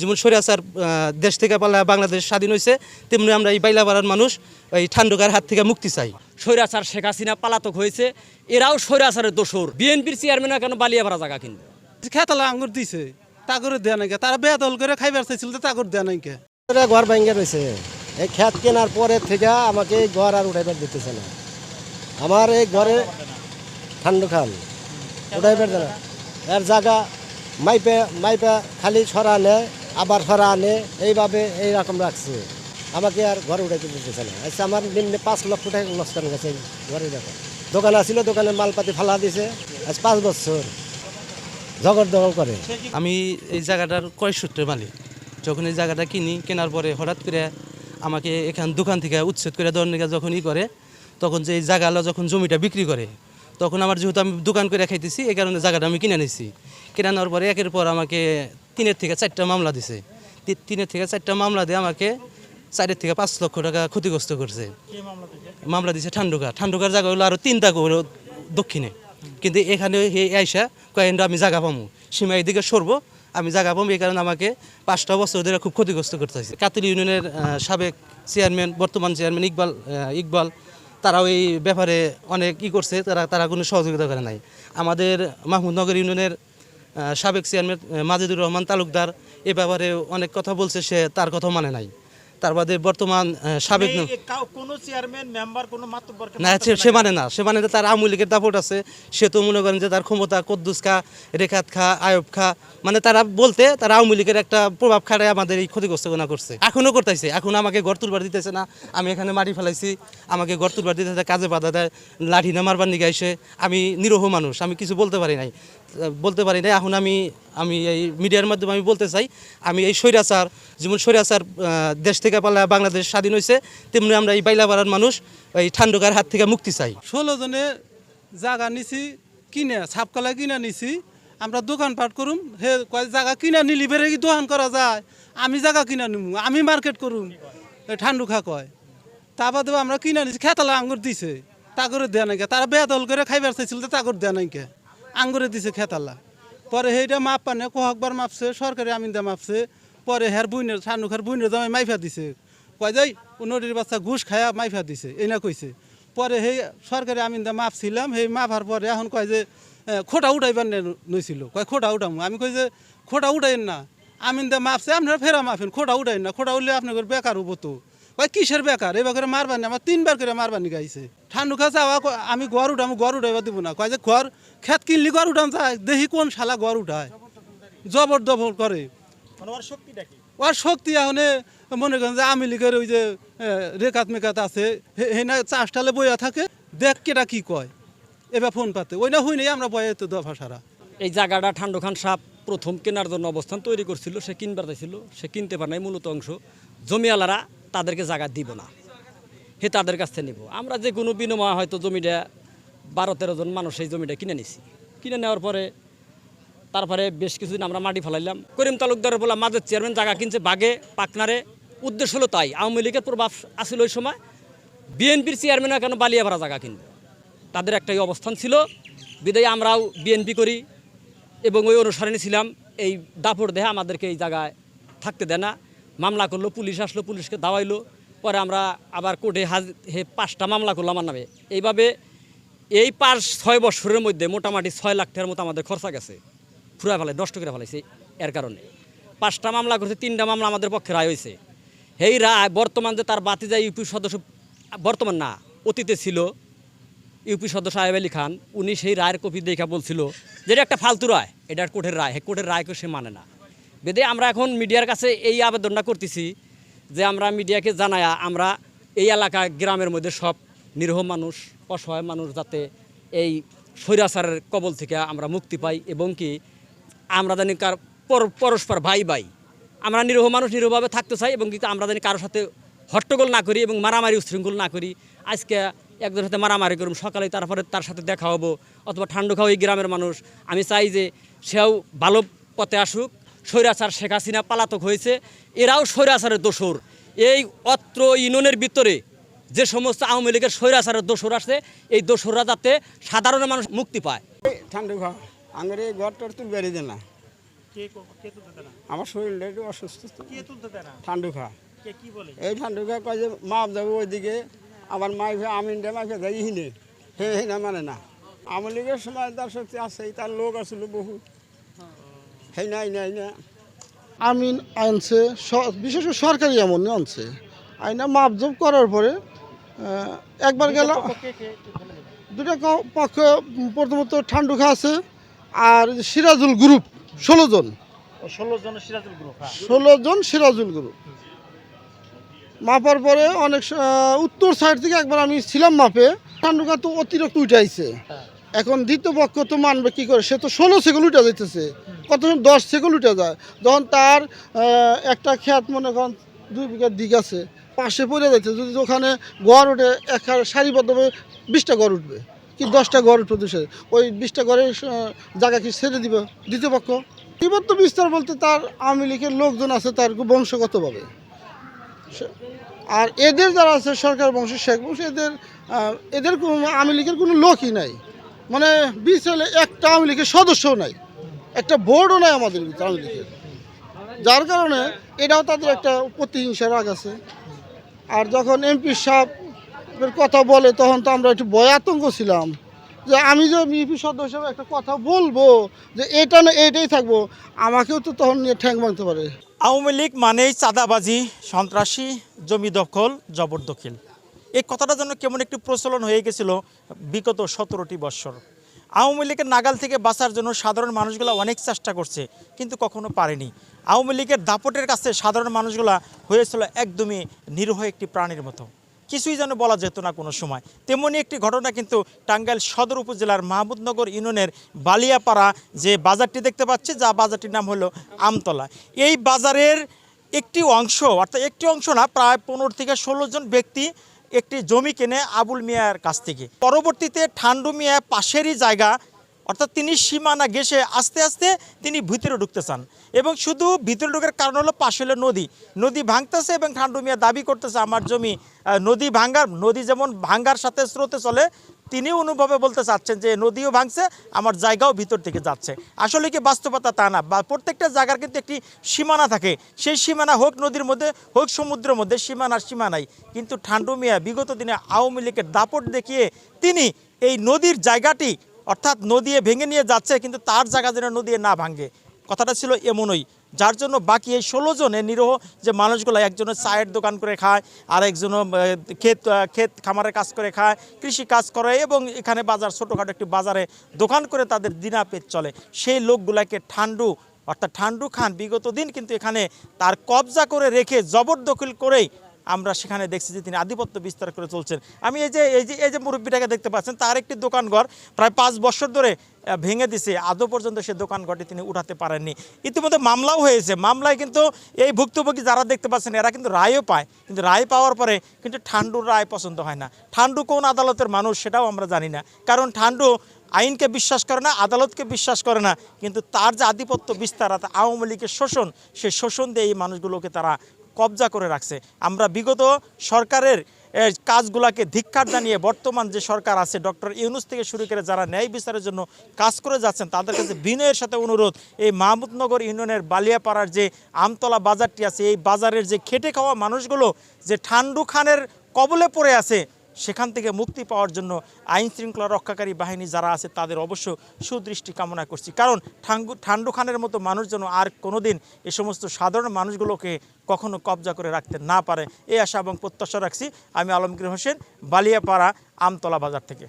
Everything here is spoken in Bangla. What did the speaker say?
যেমন সরিয়াচার দেশ থেকে পালা বাংলাদেশ স্বাধীন হয়েছে তেমনি আমরা এই বাইলাপাড়ার মানুষ এই ঠান্ডুকার হাত থেকে মুক্তি চাই। স্বৈরাচার শেখ হাসিনা পালাতক হয়েছে এরাও স্বৈরাচারের দোষর। বিএনপির চেয়ারম্যানও কেন বালিয়াপাড়া জায়গা কিনবে। খেতালা আঙ্গুর দিছে তাগরে দেয়া নাকি তারা বেদল করে খাইবার চাইছিল তো তাগর দেয়া নাকি ঘর ভেঙে রয়েছে এই খেত কেনার পরে থেকে আমাকে এই ঘর আর উঠাইবার দিতেছে না। আমার এই ঘরে ঠান্ডু খাল। উঠাইবার দেয় না এর জায়গা মাইপে মাইপে খালি ছড়া আনে আবার ছড়া আনে, এইভাবে এইরকম রাখছে। আমাকে আর ঘরে উঠাইতে দিতেছে না। আচ্ছা আমার নিম্নে পাঁচ লক্ষ টাকা লোকসান গেছে ঘরে দেখো দোকান আছিল দোকানে মালপাতি ফালা দিছে। আজ পাঁচ বছর দখল করে। আমি এই জায়গাটার কয় সূত্রে মালিক। যখন এই জায়গাটা কিনি, কেনার পরে হঠাৎ করে আমাকে এখান দোকান থেকে উচ্ছেদ করে দেওয়ার নিকা যখন ই করে, তখন যে এই জায়গালো যখন জমিটা বিক্রি করে, তখন আমার যেহেতু আমি দোকান করে খাইতেছি, এই কারণে জায়গাটা আমি কিনে নিছি। কিনে নেওয়ার পরে একের পর আমাকে তিনের থেকে চারটা মামলা দিছে। তিনের থেকে চারটা মামলা দিয়ে আমাকে চারের থেকে পাঁচ লক্ষ টাকা ক্ষতিগ্রস্ত করছে। মামলা দিছে? ঠান্ডুকা। ঠান্ডুকার জায়গা হলো আরও তিনটা হলো দক্ষিণে। কিন্তু এখানে এই আইসা কয়েকটা আমি জায়গা পাবো সীমা এদিকে সরবো আমি জায়গা পাবো এই কারণে আমাকে পাঁচটা বছর ধরে খুব ক্ষতিগ্রস্ত করতে হয়েছে কাতিল ইউনিয়নের সাবেক চেয়ারম্যান বর্তমান চেয়ারম্যান ইকবাল ইকবাল তারাও এই ব্যাপারে অনেক ই করছে। তারা তারা কোনো সহযোগিতা করে নাই। আমাদের মাহমুদনগর ইউনিয়নের সাবেক চেয়ারম্যান মাজিদুর রহমান তালুকদার এ ব্যাপারে অনেক কথা বলছে, সে তার কথা মানে নাই। তার বাদে বর্তমান সাবেক কোনো চেয়ারম্যান মেম্বার কোনো না সে- মানে না সে মানে তার আওয়ামী লীগের দাপট আছে সে তো মনে করেন যে তার ক্ষমতা কদ্দুস খা রেখাত খা আয়ব খা মানে তারা বলতে তারা আওয়ামী লীগের একটা প্রভাব খাটায় আমাদের এই ক্ষতিগ্রস্ত গোনা করছে। এখনও করতেছে এখন আমাকে ঘর তুলবার দিতেছে না আমি এখানে মাটি ফেলাইছি আমাকে ঘর তুলবার দিতেছে কাজে বাধা দেয় লাঠি না মারবার নিগাইছে আমি নিরহ মানুষ আমি কিছু বলতে পারি নাই বলতে পারি নাই এখন আমি আমি এই মিডিয়ার মাধ্যমে আমি বলতে চাই, আমি এই স্বৈরাচার, যেমন স্বৈরাচার দেশ থেকে পালা বাংলাদেশ স্বাধীন হয়েছে, তেমনি আমরা এই বাইলাপাড়ার মানুষ এই ঠান্ডুকার হাত থেকে মুক্তি চাই। ষোলো জনে জায়গা নিছি, কিনে, ছাপকলা কিনা নিছি, আমরা দোকানপাট করুম, হে কয় জায়গা কিনা নিলি বেড়ে কি দোকান করা যায়? আমি জায়গা কিনা নিমু, আমি মার্কেট করুম, এ ঠান্ডু খা কয়। তা বাদে আমরা কিনা নিছি, খেতালা আঙ্গুর দিছে, তাগরে দেয়া নাকি তারা বেদল করে খাইবার চাইছিল, তো তাগর দেয়া নাকি আঙ্গুরে দিছে খেতালা। পরে সেইটা মাপ পানে কোহকবার মাপছে, সরকারি আমিনদা মাপছে, পরে হের বুইনের ঠান্ডু খার বুইনের জামাই মাইফা দিছে। কয় যাই নদীর বাচ্চা ঘুষ খায়া মাইফা দিছে এই না কইছে। পরে সেই সরকারি আমিনদা মাপছিলাম, সেই মাপার পরে এখন কয় যে খোটা উঠাইবার নইছিল। কয়, খোটা উঠাম। আমি কই যে, খোটা উঠাইন না। আমিনদা মাপছে, আপনারা ফেরা মাফেন খোটা উঠাইন না। খোটা উঠলে আপনাদের বেকার হব তো। কয় কিসের বেকার? এবার করে মারবানি আমার তিনবার করে মারবানি গাইছে। ঠান্ডু খা যাওয়া ক- আমি ঘর উঠাম ঘর উঠাইবা দিব না। কয় যে ঘর খেত কিনলি ঘর উঠাম যায় দেখি কোন শালা ঘর উঠায়। জবরদখল করে। মানে ওর শক্তি এখনে মনে করেন যে আমি লিখের ওই যে রেখাত মেকাত আছে হে- হে চাষটালে বইয়া থাকে দেখ কেটা কি কয়। এবার ফোন পাতে। ওই না হই নাই আমরা বয়ে তো দফা সারা। এই জায়গাটা ঠান্ডু খান সাপ প্রথম কেনার জন্য অবস্থান তৈরি করছিল সে কিনবার চাইছিল সে কিনতে পারে নাই মূলত অংশ। জমিওয়ালারা তাদেরকে জায়গা দিব না। হে তাদের কাছ থেকে নিব। আমরা যে কোনো বিনিময় হয়তো জমিটা বারো তেরো জন মানুষ এই জমিটা কিনে নিছি। কিনে নেওয়ার পরে তারপরে বেশ কিছুদিন আমরা মাটি ফেলাইলাম। করিম তালুকদারের বলা মাঝের চেয়ারম্যান জায়গা কিনছে বাগে, পাকনারে। উদ্দেশ্য হলো তাই। আওয়ামী লীগের প্রভাব আসছিল ওই সময়। বিএনপির চেয়ারম্যানও কেন বালিয়াপাড়া জায়গা কিনবে? তাদের একটাই অবস্থান ছিল, বিদায় আমরাও বিএনপি করি এবং ওই অনুসরণে ছিলাম এই দাপড় দেহে আমাদেরকে এই জায়গায় থাকতে দেয় না। মামলা করল, পুলিশ আসলো, পুলিশকে দাওয়াইলো, পরে আমরা আবার কোর্টে হাজ, হে পাঁচটা মামলা করলাম আমার নামে। এইভাবে এই পাঁচ, ছয় বছরের মধ্যে মোটামুটি ছয় লাখ টাকার মতো আমাদের খরচা গেছে। ফুরা ফেলাই নষ্ট করে ফেলাইছে এর কারণে। পাঁচটা মামলা করছে, তিনটা মামলা আমাদের পক্ষে রায় হয়েছে। এই রায় বর্তমান যে তার বাতি যায় ইউপি সদস্য, বর্তমান না, অতীতে ছিল ইউপি সদস্য আয়েব আলী খান, উনি সেই রায়ের কপি দেখা বলছিল যে এটা একটা ফালতু রায়, এটা কোর্টের রায় কোর্টের রায়কে সে মানে না। বেদে আমরা এখন মিডিয়ার কাছে এই আবেদনটা করতেছি যে আমরা মিডিয়াকে জানায়া আমরা এই এলাকা গ্রামের মধ্যে সব নিরহ মানুষ, অসহায় মানুষ যাতে এই স্বৈরাচারের কবল থেকে আমরা মুক্তি পাই এবং কি আমরা জানি কার পর- পরস্পর ভাই ভাই। আমরা নিরহ মানুষ নিরহভাবে থাকতে চাই এবং কিন্তু আমরা জানি কারোর সাথে হট্টগোল না করি এবং মারামারি উশৃঙ্খল না করি। আজকে একজনের সাথে মারামারি করুম, সকালে তারপরে তার সাথে দেখা হব অথবা ঠান্ডু খাওয়া গ্রামের মানুষ। আমি চাই যে সেও ভালো পথে আসুক স্বৈরাচার শেখ হাসিনা পালাতক হয়েছে এরাও স্বৈরাচারের দোষর। এই অত্র ইউনিয়নের ভিতরে যে সমস্ত আওয়ামী লীগের স্বৈরাচারের দোষর আছে এই দোষররা যাতে সাধারণ মানুষ মুক্তি পায়। ঠান্ডা ঘর আঙের এই ঘর টর তুলবারই দেন না। আমার শরীরটা একটু অসুস্থ ঠান্ডু খা কে কি বলে? এই ঠান্ডু খা কয় যে মাপ যাব ওইদিকে আবার মাইফে আমিন ডে মাইফে যাই হিনে হে হে না মানে না। আওয়ামী লীগের সময় তার শক্তি আছে তার লোক আসছিল বহু। নাই নাই না আমিন আনছে বিশেষ করে সরকারি এমন আনছে। আইনা মাপজোপ করার পরে একবার গেল কে কে একটু বলে দেন। দুটা পক্ষ প্রথমত ঠান্ডুখা আছে আর সিরাজুল গ্রুপ ষোলো জন। ষোলো জন সিরাজুল গ্রুপ হ্যাঁ। ষোলো জন সিরাজুল গ্রুপ। মাপার পরে অনেক উত্তর সাইড থেকে একবার আমি ছিলাম মাপে। ঠান্ডুখা তো অতিরিক্ত উঠাইছে। এখন দ্বিতীয় পক্ষ তো মানবে কি করে? সে তো ষোলো সেকেন্ড উঠে যাইতেছে। কত দশ সেকেন্ড উঠে যায়। যখন তার একটা খ্যাত মনে করেন দুই বিঘার দিক আছে, পাশে পড়ে যাইতে, যদি ওখানে গড় ওঠে, এক সারিবদ্ধভাবে বিশটা গড় উঠবে। কি দশটা গড় উঠবে দুশো? ওই বিশটা গড়ের জায়গা কি ছেড়ে দিবে? দ্বিতীয় পক্ষ? বিভক্ত বিস্তার বলতে তার আওয়ামী লীগের লোকজন আছে তার বংশগতভাবে। আর এদের যারা আছে, সরকার বংশ, শেখ বংশ, এদের এদের আওয়ামী লীগের কোনো লোকই নাই। মানে বিশালে একটা আওয়ামী লীগের সদস্যও নাই। একটা বোর্ডও নাই আমাদের আওয়ামী লীগের যার কারণে এটাও তাদের একটা প্রতিহিংসা রাগ আছে। আর যখন এমপি সাহেবের কথা বলে, তখন তো আমরা একটু ভয় আতঙ্ক ছিলাম। যে আমি যে ইপি সদস্য হিসেবে একটা কথা বলব, যে এটা না, এটাই থাকব, আমাকেও তো তখন নিয়ে ঠ্যাং ভাঙতে পারে। আওয়ামী লীগ মানেই চাঁদাবাজি, সন্ত্রাসী, জমি দখল, জবরদখিল। এই কথাটা যেন কেমন একটু প্রচলন হয়ে গেছিল বিগত সতেরোটি বৎসর আওয়ামী লীগের নাগাল থেকে বাঁচার জন্য সাধারণ মানুষগুলো অনেক চেষ্টা করছে, কিন্তু কখনো পারেনি। আওয়ামী লীগের দাপটের কাছে সাধারণ মানুষগুলা হয়েছিল একদমই নিরীহ একটি প্রাণীর মতো। কিছুই যেন বলা যেত না কোনো সময়। তেমনি একটি ঘটনা কিন্তু টাঙ্গাইল সদর উপজেলার মাহমুদনগর ইউনিয়নের বালিয়াপাড়া যে বাজারটি দেখতে পাচ্ছি, যা বাজারটির নাম হলো আমতলা। এই বাজারের একটি অংশ, অর্থাৎ একটি অংশ না, প্রায় পনেরো থেকে ষোলো জন ব্যক্তি একটি জমি কেনে আবুল মিয়ার কাছ থেকে। পরবর্তীতে ঠান্ডু মিয়া পাশেরই জায়গা, অর্থাৎ তিনি সীমানা গেছে আস্তে আস্তে তিনি ভিতরে ঢুকতে চান। এবং শুধু ভিতরে ঢুকের কারণ হলো পাশে হলো নদী। নদী ভাঙতেছে এবং ঠান্ডু মিয়া দাবি করতেছে, আমার জমি নদী ভাঙ্গার, নদী যেমন ভাঙ্গার সাথে স্রোতে চলে তিনি অনুভবে বলতে চাচ্ছেন যে নদীও ভাঙছে, আমার জায়গাও ভিতর থেকে যাচ্ছে। আসলে কি বাস্তবতা তা না, বা প্রত্যেকটা জায়গার কিন্তু একটি সীমানা থাকে। সেই সীমানা হোক নদীর মধ্যে, হোক সমুদ্রের মধ্যে, সীমানার সীমানাই কিন্তু ঠান্ডু মিয়া বিগত দিনে আওয়ামী লীগের দাপট দেখিয়ে তিনি এই নদীর জায়গাটি, অর্থাৎ নদী ভেঙে নিয়ে যাচ্ছে, কিন্তু তার জায়গা যেন নদী না ভাঙে। কথাটা ছিল এমনই। যার জন্য বাকি এই ষোলো জনে নিরহ যে মানুষগুলো, একজনের চায়ের দোকান করে খায় আর একজনও ক্ষেত ক্ষেত খামারের কাজ করে খায়, কৃষি কাজ করে এবং এখানে বাজার, ছোটোখাটো একটি বাজারে দোকান করে তাদের দিনা পেট চলে। সেই লোকগুলাকে ঠান্ডু, অর্থাৎ ঠান্ডু খান বিগত দিন কিন্তু এখানে তার কবজা করে রেখে জবরদখল করেই আমরা সেখানে দেখছি যে তিনি আধিপত্য বিস্তার করে চলছেন। আমি এই যে এই যে এই যে মুরব্বীটাকে দেখতে পাচ্ছেন, তার একটি দোকানঘর প্রায় পাঁচ বছর ধরে ভেঙে দিছে। আদৌ পর্যন্ত সে দোকানঘরটি তিনি উঠাতে পারেননি। ইতিমধ্যে মামলাও হয়েছে। মামলায় কিন্তু এই ভুক্তভোগী যারা দেখতে পাচ্ছেন, এরা কিন্তু রায়ও পায়। কিন্তু রায় পাওয়ার পরে কিন্তু ঠান্ডুর রায় পছন্দ হয় না। ঠান্ডু কোন আদালতের মানুষ সেটাও আমরা জানি না। কারণ ঠান্ডু আইনকে বিশ্বাস করে না, আদালতকে বিশ্বাস করে না। কিন্তু তার যে আধিপত্য বিস্তার আওয়ামী লীগের শোষণ সেই শোষণ দিয়ে এই মানুষগুলোকে তারা কবজা করে রাখছে। আমরা বিগত সরকারের কাজগুলাকে ধিক্ষার জানিয়ে বর্তমান যে সরকার আছে, ডক্টর ইউনুস থেকে শুরু করে যারা ন্যায় বিচারের জন্য কাজ করে যাচ্ছেন, তাদের কাছে বিনয়ের সাথে অনুরোধ, এই মাহমুদনগর ইউনিয়নের বালিয়াপাড়ার যে আমতলা বাজারটি আছে, এই বাজারের যে খেটে খাওয়া মানুষগুলো, যে ঠান্ডু খানের কবলে পড়ে আছে সেখান থেকে মুক্তি পাওয়ার জন্য আইন শৃঙ্খলা রক্ষাকারী বাহিনী যারা আছে, তাদের অবশ্য সুদৃষ্টি কামনা করছি। কারণ ঠাঙ্গু, ঠান্ডু খানের মতো মানুষ যেন আর কোনো দিন এ সমস্ত সাধারণ মানুষগুলোকে কখনো কবজা করে রাখতে না পারে এই আশা এবং প্রত্যাশা রাখছি। আমি আলমগীর হোসেন, বালিয়াপাড়া আমতলা বাজার থেকে।